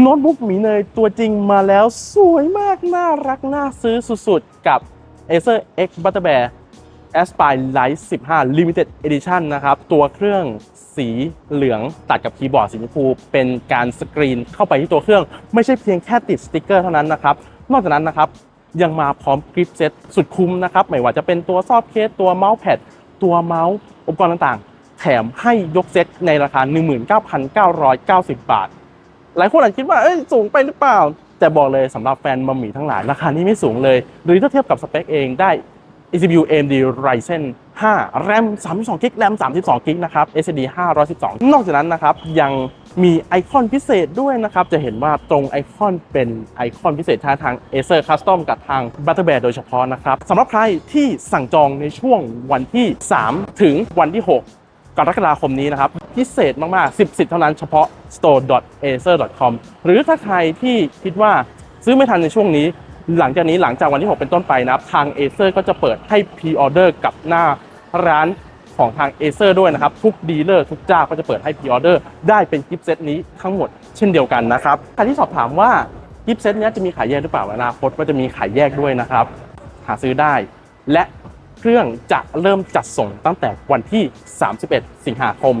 โน้ตบุ๊กหมีเนยตัวจริงมาแล้วสวยมาก น่ารัก น่าซื้อสุดๆ กับ Acer X Butterbear Aspire Light 15 Limited Edition นะครับ ตัวเครื่องสีเหลืองตัดกับคีย์บอร์ดสีชมพูเป็นการสกรีนเข้าไปที่ตัวเครื่อง ไม่ใช่เพียงแค่ติดสติกเกอร์เท่านั้นนะครับ นอกจากนั้นนะครับ ยังมาพร้อมกริปเซตสุดคุ้มนะครับ ไม่ว่าจะเป็นตัวซอฟต์เคสตัวเมาส์แพดตัวเมาส์อุปกรณ์ต่างๆ แถมให้ยกเซตในราคา 19,990 บาท หลายคนอาจคิดว่าเอ้ยสูงไปหรือเปล่า แต่บอกเลยสำหรับแฟนมัมหมี่ทั้งหลาย ราคานี้ไม่สูงเลย หรือถ้าเทียบกับสเปคเองได้ ECU AMD Ryzen 5 RAM 32 g b RAM 32 g b นะครับ SSD 512 นอกจากนั้นนะครับยังมีไอคอนพิเศษด้วยนะครับ จะเห็นว่าตรงไอคอนเป็นไอคอนพิเศษทางทาง Acer Custom กับทาง Butterbear โดยเฉพาะนะครับสำหรับใครที่สั่งจองในช่วงวันที่ 3 ถึงวันที่ 6กรกฎาคมนี้นะครับ พิเศษมาก ๆ 10สิทธิ์เท่านั้นเฉพาะ store.acer.com หรือถ้าใครที่คิดว่าซื้อไม่ทันในช่วงนี้ หลังจากนี้หลังจากวันที่ 6 เป็นต้นไปนะครับทาง Acer ก็จะเปิดให้พ r ออเดอร์กับหน้าร้านของทาง Acer ด้วยนะครับ ทุกดีลเลอร์ทุกเจ้าก็จะเปิดให้พ r ออเดอร์ได้เป็นกิฟต์เซตนี้ทั้งหมดเช่นเดียวกันนะครับใครที่สอบถามว่ากิฟต์เซตนี้จะมีขายแยกหรือเปล่าอนาคตว่าจะมีขายแยกด้วยนะครับ หาซื้อได้ และเครื่องจะเริ่มจัดส่งตั้งแต่วันที่ 31 สิงหาคม